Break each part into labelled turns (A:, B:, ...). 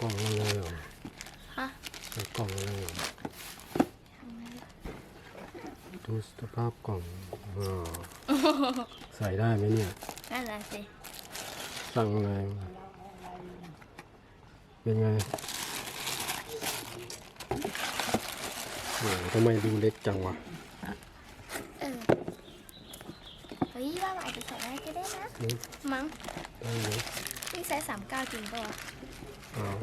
A: กล่องอะไรเหรอ
B: ฮะ
A: ใส่กล่องอะไรเหรอ
B: ทำไมล่ะ
A: ดูสภาพกล่องอ่าใส่ได้ไหมเนี่ย
B: นั่นแหละสิ
A: สั่งอะไรมาเป็นไงโอ้โหทำไมดูเล็กจังวะ
B: เออ เฮ้ยว่าอาจจะใส่ได้ก็ได้นะ
A: นี่
B: มั้ง
A: ได้ไหม
B: นี่ไซส์สามเก้าจริงปะวะ
A: อ้าว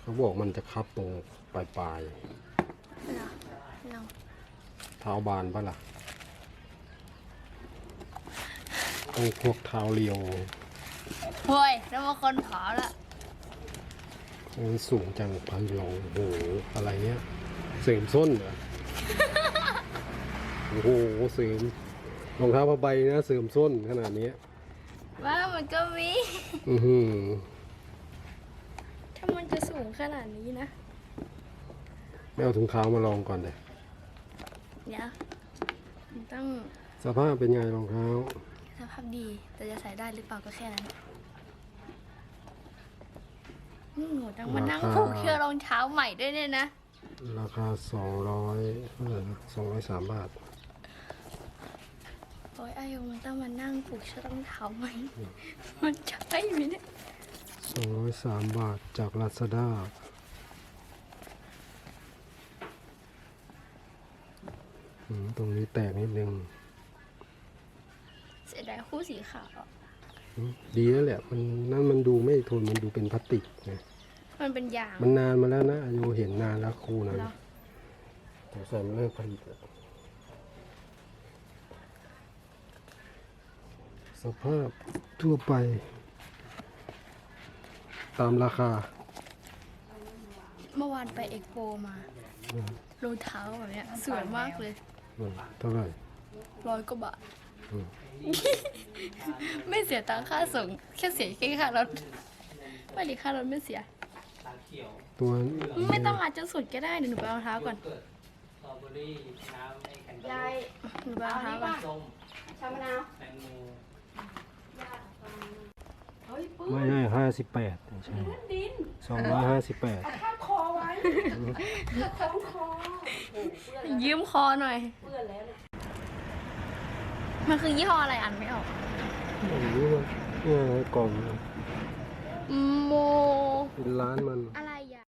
A: เขาบอกมันจะคับตรงปลายปลาย
B: เหรอลอง
A: ๆเท้าบานปะล่ะต้องพวกเท้าเรียว
B: โว้ยแล้วมาคนผอมละ
A: มันสูงจังพันลองโอ้โหอะไรเนี้ยเสริมส้นเหรอ โอ้โหเสริม รองเท้าผ้าใบนะเสริมส้นขนาดเนี้ย
B: ว่ามันก็มี
A: อือหือ
B: ถ้ามันจะสูงขนาดนี้นะ
A: ไม่เอาถุงเท้ามาลองก่อนเลย
B: เดี๋ยวมันต้อง
A: สภาพเป็นไงรองเท้า
B: สภาพดีแต่จะใส่ได้หรือเปล่าก็แค่นั้นนี่หนูต้องมานั่ง
A: ราคา
B: ผูกเชือกรองเท้าใหม่ด้วยเนี่ยนะ
A: ราคาสองร้อยเท่าไหร่นะสองร้อยสามบาท
B: โอ้ยอายุมันต้องมานั่งผูกเชือกรองเท้าใหม่มันใช่ไหมเนี่ย
A: สองร้อยสามบาทจากลาซาด้าตรงนี้แตกนิดนึง
B: เสียดายคู่สีขาวอะ
A: อืมดีแล้วแหละ มันนั่นมันดูไม่ทนมันดูเป็นพลาสติกไง
B: มันเป็นยาง
A: มันนานมาแล้วนะอายุเห็นนานแล้วคู่นั้น
B: เหรอ
A: สงสัยมันเลิกผลิตแล้ว สภาพทั่วไป ตามราคา
B: เมื่อวานไปเอ็กโปมารองเท้าแบบเนี้ยสวยมากเลย
A: อืมเท่าไหร่
B: ร้อยกว่าบาท
A: อืม
B: ไม่เสียตังค่าส่ง แค่เสียแค่ค่ารถไม่ดีค่ารถไม่เสีย
A: ตัว
B: ไม่ต้องมาจนสุดก็ได้เดี๋ยวหนูไปเอารองเท้าก่อน
C: สตรอเบอรี่น้ำไอ้แคนเด
D: ยาย
B: หนูไปเอารองเท้าก่อน
C: ส้ม
D: ชามะนาว
C: แตงโม
D: เฮ้ยปื้
A: ไม่ให้ห้า สิบแปดใช่
D: ดิน
A: สองร้อยห้าสิบแปด
D: ข้างคอไว้คล้องคอโอ้เปื้อนแล้ว
B: ยืมคอหน่อย
D: เปื้อนแล้วเนี่ย
B: มันคือยี่ห้ออะไรอ่านไม่ออก
A: ไม่รู้ว่าเนี่ยกล่อง
B: โม
A: เป็นร้านมัน
B: อะไร